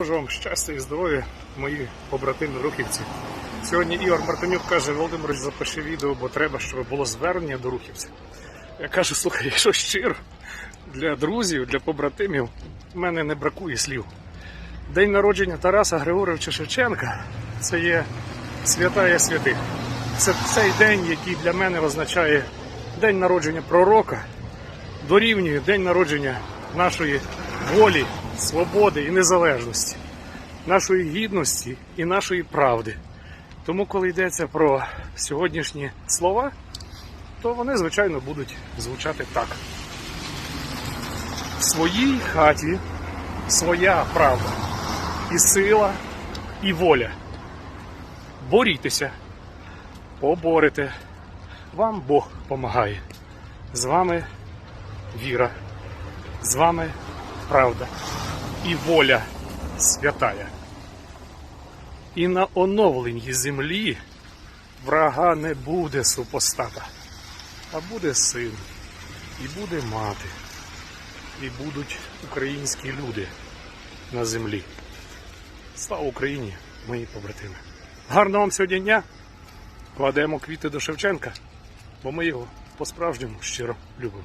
Бажаю вам щастя і здоров'я, мої побратими рухівці. Сьогодні Ігор Мартинюк каже, Володимир, запиши відео, бо треба, щоб було звернення до рухівців. Я кажу, слухай, якщо щиро, для друзів, для побратимів, в мене не бракує слів. День народження Тараса Григоровича Шевченка це є святая святих. Це цей день, який для мене означає день народження пророка, дорівнює день народження нашої волі, свободи і незалежності, нашої гідності і нашої правди. Тому, коли йдеться про сьогоднішні слова, то вони, звичайно, будуть звучати так. В своїй хаті своя правда, і сила, і воля. Борітеся, поборете. Вам Бог помагає. З вами віра, з вами правда і воля святая. І на оновленій землі врага не буде супостата, а буде син, і буде мати, і будуть українські люди на землі. Слава Україні, мої побратими! Гарного вам сьогодні дня! Кладемо квіти до Шевченка, бо ми його по-справжньому щиро любимо.